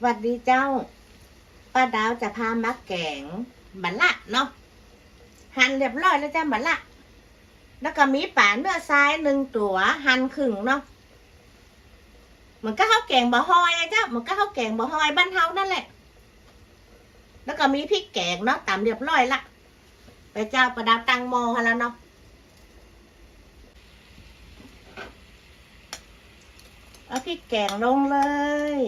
หวัดดีเจ้า ป้าดาวจะพามาแกงบัลละเนาะ หั่นเรียบร้อยแล้วจ้าบัลละ แล้วก็มีป่าเนื้อซ้ายหนึ่งตัว หั่นครึ่งเนาะเหมือนก็ข้าวแกงบะฮอยอะเจ้าเหมือนก็ข้าวแกงบะฮอยบ้านเฮานั่นแหละ แล้วก็มีพริกแกงเนาะตามเรียบร้อยละไปเจ้าประดาวตังโมกันแล้วเนาะเอาพริกแกงลงเลย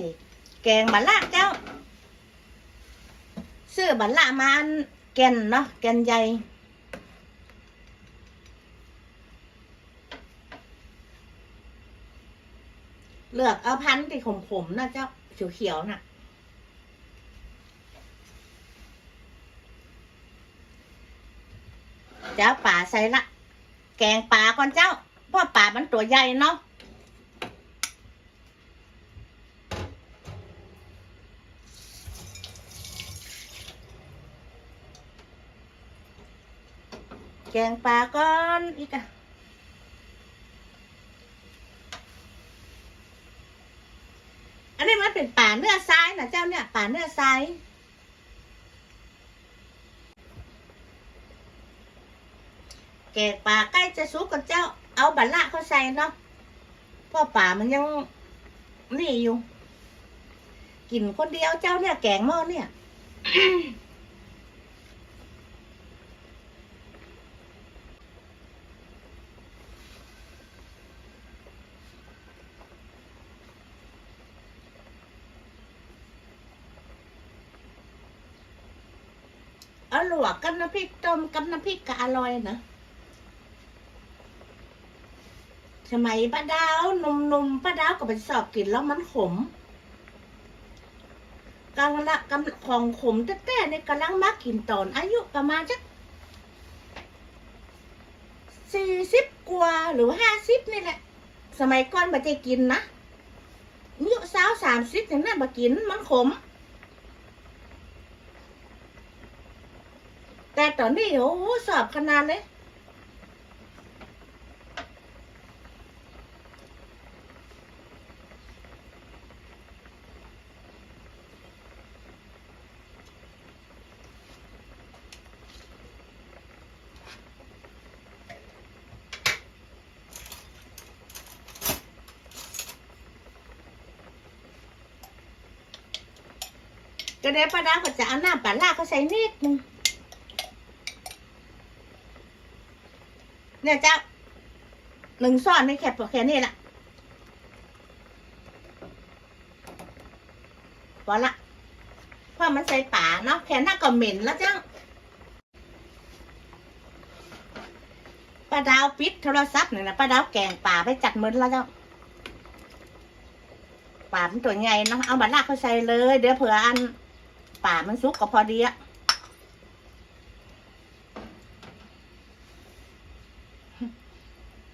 แกงบัลละเจ้า ซื้อบัลละมาอันแกนเนาะแกนใหญ่เลือกเอาพันธุ์ที่ขมๆนะเจ้าเขียวๆน่ะเจ้าป่าใส่ละ แกงป่าก่อนเจ้าเพราะป่ามันตัวใหญ่เนาะ แกงปลาก้อนอีกอะอันนี้มันเป็นป่าเนื้อซ้ายนะเจ้าเนี่ยป่าเนื้อซ้ายแกงปลาใกล้จะสุกกับเจ้า เอาบัลละเขาใส่เนาะเพราะป่ามันยังนี่อยู่ กินคนเดียวเจ้าเนี่ยแกงหม้อเนี่ย เอาหลวกกับน้ำพริกต้มกับน้ำพริกก็อร่อยนะสมัยป้าดาวหนุ่มๆป้าดาวก็ไปสอบกินแล้วมันขมกำลังกำของขมแต่แต่ในกำลังมากินตอน อายุประมาณจักสี่สิบกว่าหรือห้าสิบนี่แหละ สมัยก่อนมาจะกินนะอายุสาวสามสิบอย่างนั้นมากินมันขม แต่ตอนนี้โอ้โหสอบขนาดเลยก็ได้ป้าดาก็จะเอาน้ำปลาล่าเขาใส่นิดนึง เนี่ยเจ้าหนึ่งซ่อนในแคบแค่นี้แหละพอละเพราะมันใส่ป่าเนาะแค่นั้นก็เหม็นแล้วเจ้าป้าดาวปิดโทรศัพท์หนึ่งนะป้าดาวแกงป่าไปจัดมือแล้วเจ้าป่ามันตัวใหญ่เนาะเอาบัตรลากเขาใส่เลย เดี๋ยวเผื่ออันป่ามันสุกก็พอดีอะ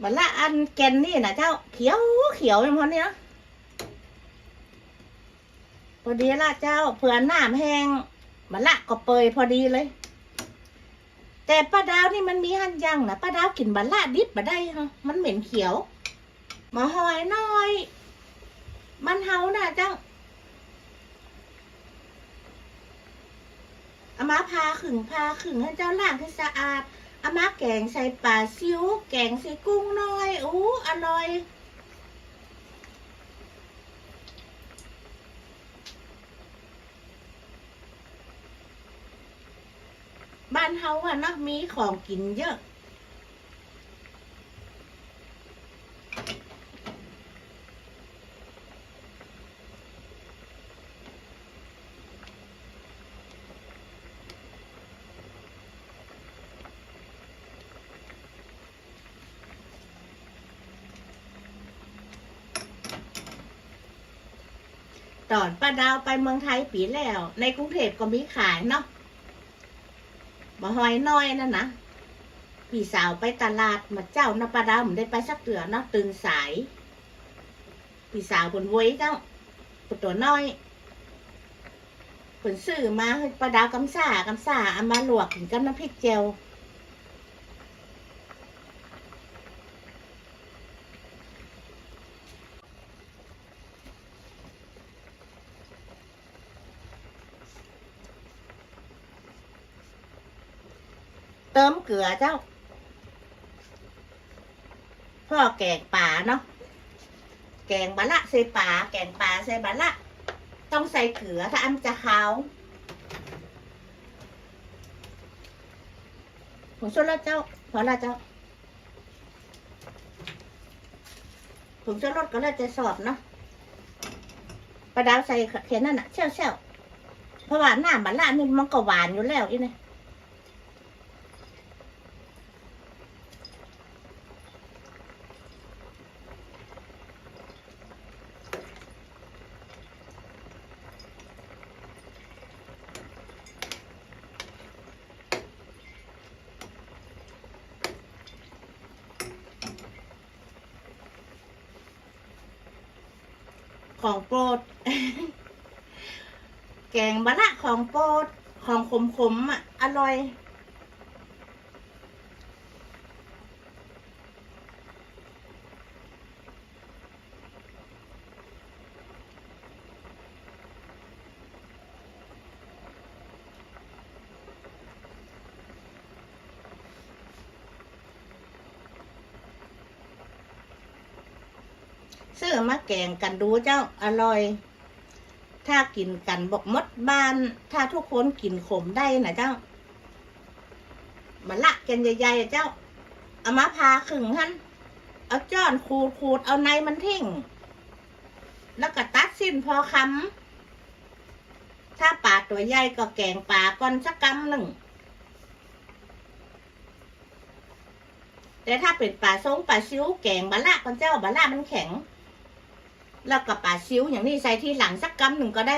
บัลละอันแกนนี่นะเจ้าเขียวเขียวอย่างพอนี้ยพอดีละเจ้าเผื่อหน้าแห้งบัลละก็เปยพอดีเลย แต่ป้าดาวนี่มันมีหันยังนะป้าดาวกินบัลละดิบมาได้ฮะมันเหม็นเขียวมาหอยน้อย มันเฮาน่ะเจ้าอามาพาขึงพาขึงให้เจ้าล้างให้สะอาด อามาแกงใส่ปลาซิวแกงใส่กุ้งน้อยอู้อร่อยบ้านเฮาอะเนาะมีของกินเยอะ ตอนป้าดาวไปเมืองไทยปีแล้ว ในกรุงเทพก็มีขายเนาะมาหอยน้อยนั่นนะพี่สาวไปตลาดมาเจ้านะป้าดาวผมได้ไปสักเตือเนาะตื่นสายพี่สาวบนไว้เจ้าปตัวน้อยผลซื้อมาให้ป้าดาวกำซ่ากำซ่าเอามาลวกกินกับน้ำพริกเจีย ติมเกลือเจ้า พ่อแกงป่าเนาะ แกงบะละใส่ป่า แกงป่าใส่บะละ ต้องใส่เกลือถ้าอันจะขาวผมช่วยแล้วเจ้า พอละเจ้าผมจะลดก็เลยจะสอบเนาะประดาวใส่เขียนนั่นน่ะเชี่ยวเชี่ยวเพราะว่าหน้าบะละนี่มันก็หวานอยู่แล้วอีเนี่ ของโปรด แกงบะละของโปรด ของขมขมๆอะ อร่อย ซื้อมาแกงกันดูเจ้าอร่อย ถ้ากินกันบอกมดบ้าน ถ้าทุกคนกินขมได้นะเจ้ามาละกันใหญ่ๆเจ้าเอามาพาขึงท่านเอาจ้อนขูดขูดเอาในมันทิ้งแล้วก็ตัดสิ้นพอคำถ้าปลาตัวใหญ่ก็แกงปลาก่อนสักกำหนึ่งแต่ถ้าเป็นปลาซงปลาซิวแกงบะละก่อนเจ้าบะละมันแข็ง แล้วก็ปลาซิ้วอย่างนี้ใส่ที่หลังสักกำหนึ่งก็ได้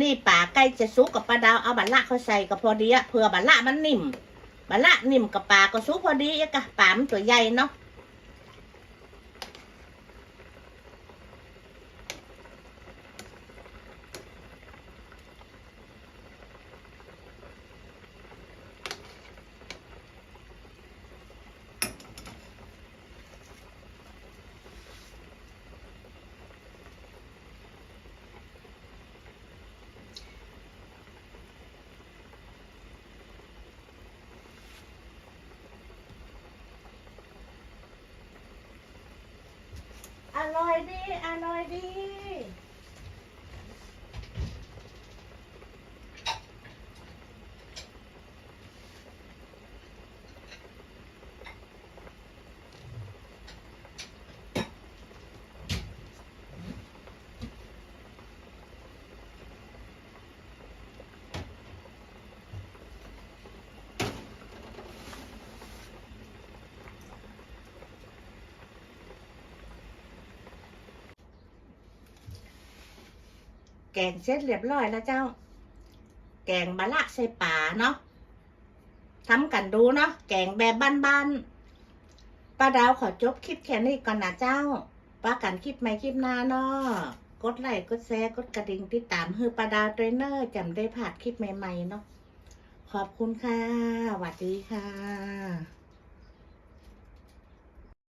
นี่ป่าใกล้จะซุกกับปลาดาวเอาบัลละเขาใส่ก็พอดีอะเผื่อบัลละมันนิ่มบัลละนิ่มกับปลาก็ซุกพอดีอะกะป่ามันตัวใหญ่เนาะ อร่อยดีอร่อยดี แกงเสร็จเรียบร้อยแล้วเจ้า แกงบะละใส่ป่าเนาะทำกันดูเนาะแกงแบบบ้านๆป้าดาวขอจบคลิปแค่นี้ก่อนนะเจ้าป้ากันคลิปใหม่คลิปหน้าเนาะกดไลค์กดแชร์กดกระดิ่งติดตามฮือป้าดาวเทรนเนอร์จำได้ผ่านคลิปใหม่ๆเนาะขอบคุณค่ะสวัสดีค่ะ